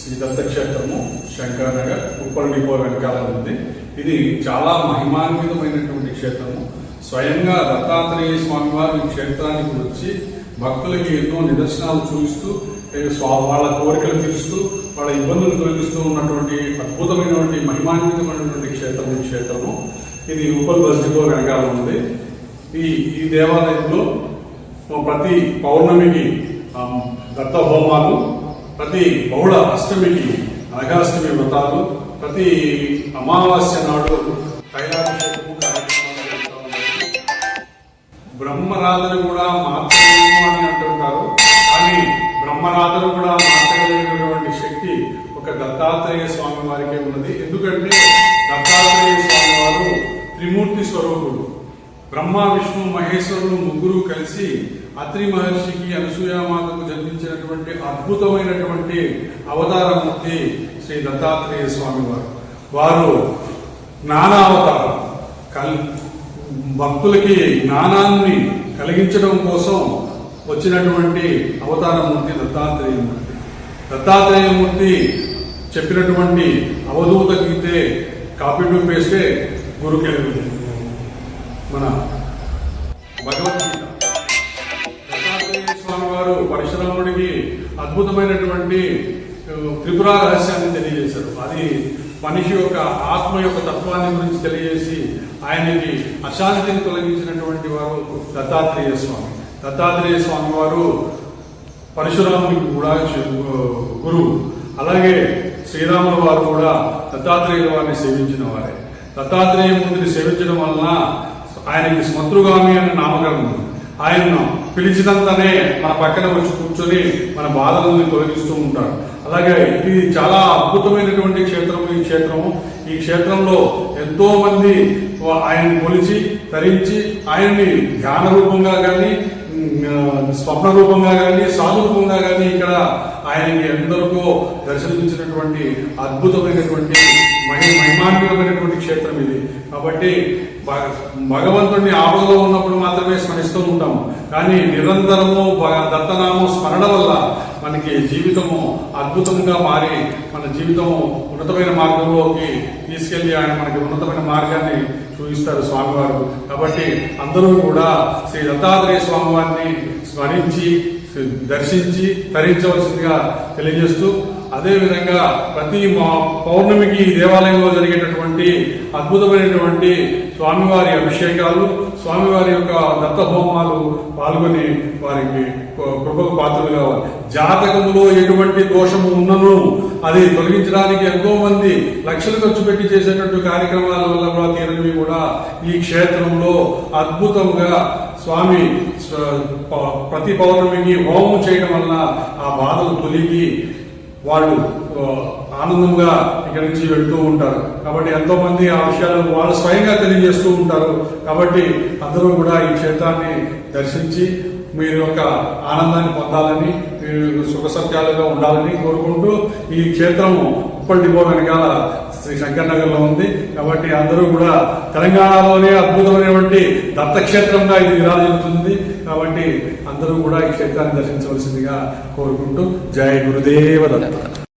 శ్రీ దత్తక్షేత్రము శంకర్ నగర్ ఉప్పల్ డిపో వెనకాల ఉంది. ఇది చాలా మహిమాన్వితమైనటువంటి క్షేత్రము. స్వయంగా దత్తాత్రేయ స్వామి వారు ఈ క్షేత్రానికి వచ్చి భక్తులకి ఎన్నో నిదర్శనాలు చూపిస్తూ వాళ్ళ కోరికలు తీరుస్తూ వాళ్ళ ఇబ్బందులు తొలగిస్తూ ఉన్నటువంటి అద్భుతమైనటువంటి మహిమాన్వితమైనటువంటి క్షేత్రం ఈ క్షేత్రము. ఇది ఉప్పల్ బస్ డిపో వెనకాల ఉంది. ఈ ఈ దేవాలయంలో ప్రతి పౌర్ణమికి దత్త హోమాలు ప్రతి బహుళ అష్టమికి అనగాష్టమి వ్రతాలు ప్రతి అమావాస్య నాడు తైలాభిషేకము బ్రహ్మరాధన కూడా మార్చలేము అని అంటుంటారు. కానీ బ్రహ్మరాధన కూడా మార్చగలిగినటువంటి శక్తి ఒక దత్తాత్రేయ స్వామి వారికే ఉన్నది. ఎందుకంటే దత్తాత్రేయ స్వామి వారు త్రిమూర్తి స్వరూపుడు. బ్రహ్మ విష్ణు మహేశ్వరులు ముగ్గురు కలిసి అత్రి మహర్షికి అనసూయామాతకు జన్మించినటువంటి అద్భుతమైనటువంటి అవతారమూర్తి శ్రీ దత్తాత్రేయ స్వామి వారు. వారు జ్ఞానావతారం. కల్ భక్తులకి జ్ఞానాన్ని కలిగించడం కోసం వచ్చినటువంటి అవతారమూర్తి దత్తాత్రేయమూర్తి దత్తాత్రేయమూర్తి చెప్పినటువంటి అవధూత గీతే కాపీ టు పేస్తే గురుకే మన భగవద్గీత. దత్తాత్రేయ స్వామి వారు పరశురాముడికి అద్భుతమైనటువంటి త్రిపుర రహస్యాన్ని తెలియజేశారు. అది మనిషి యొక్క ఆత్మ యొక్క తత్వాన్ని గురించి తెలియజేసి ఆయనకి అశాంతిని తొలగించినటువంటి వారు దత్తాత్రేయ స్వామి. దత్తాత్రేయ స్వామి వారు పరశురామునికి కూడా గురువు. అలాగే శ్రీరాముల వారు కూడా దత్తాత్రేయుల వారిని సేవించిన వారే. దత్తాత్రేయ మూర్తిని సేవించడం వలన ఆయనకి స్మతృగామి అనే నామకరణం ఆయనను పిలిచినంతనే మన పక్కన వచ్చి కూర్చొని మన బాధలను తొలగిస్తూ ఉంటారు అలాగే ఇది చాలా అద్భుతమైనటువంటి క్షేత్రము ఈ క్షేత్రము. ఈ క్షేత్రంలో ఎంతో మంది ఆయన్ని కొలిచి ధరించి ఆయన్ని ధ్యాన రూపంగా కానీ స్వప్న రూపంగా కానీ సాధు రూపంగా కానీ ఇక్కడ ఆయనకి ఎందరికో దర్శనమిచ్చినటువంటి అద్భుతమైనటువంటి మహి మహిమాన్వితమైనటువంటి క్షేత్రం ఇది. కాబట్టి భగ- భగవంతుడిని ఆపదలో ఉన్నప్పుడు మాత్రమే స్మరిస్తూ ఉంటాము. కానీ నిరంతరము భగ- దత్తనామం స్మరణ వల్ల మనకి జీవితము అద్భుతంగా మారి మన జీవితము ఉన్నతమైన మార్గంలోకి తీసుకెళ్ళి ఆయన మనకి ఉన్నతమైన మార్గాన్ని చూపిస్తారు స్వామివారు. కాబట్టి అందరూ కూడా శ్రీ దత్తాత్రేయ స్వామివారిని స్మరించి దర్శించి తరించవలసిందిగా తెలియజేస్తూ అదేవిధంగా ప్రతి మా పౌర్ణమికి దేవాలయంలో జరిగేటటువంటి అద్భుతమైనటువంటి స్వామివారి అభిషేకాలు స్వామివారి యొక్క దత్త హోమాలు పాల్గొని వారికి కృపకు పాత్రలు కావాలి. జాతకములో ఎటువంటి దోషము ఉన్నను అది తొలగించడానికి ఎంతో మంది లక్షలు ఖర్చు పెట్టి చేసేటటువంటి కార్యక్రమాల వల్ల కూడా తీరనివి కూడా ఈ క్షేత్రంలో అద్భుతంగా స్వామి ప్రతి పౌర్ణమికి హోమం చేయడం వల్ల ఆ బాధలు తొలగి వాళ్ళు ఆనందంగా ఇక్కడి నుంచి వెళ్తూ ఉంటారు. కాబట్టి ఎంతో మంది ఆ విషయాలు వాళ్ళు స్వయంగా తెలియజేస్తూ ఉంటారు. కాబట్టి అందరూ కూడా ఈ క్షేత్రాన్ని దర్శించి మీరు యొక్క ఆనందాన్ని పొందాలని మీరు సుఖ సత్యాలుగా ఉండాలని కోరుకుంటూ ఈ క్షేత్రము ఉప్పల్ డిపో వెనకాల శ్రీ శంకర్ నగర్లో ఉంది. కాబట్టి అందరూ కూడా తెలంగాణలోనే అద్భుతమైనటువంటి దత్తక్షేత్రంగా ఇది విరాజిల్లుతుంది. కాబట్టి అందరూ కూడా ఈ క్షేత్రాన్ని దర్శించవలసిందిగా కోరుకుంటూ జయ గురుదేవ దత్త.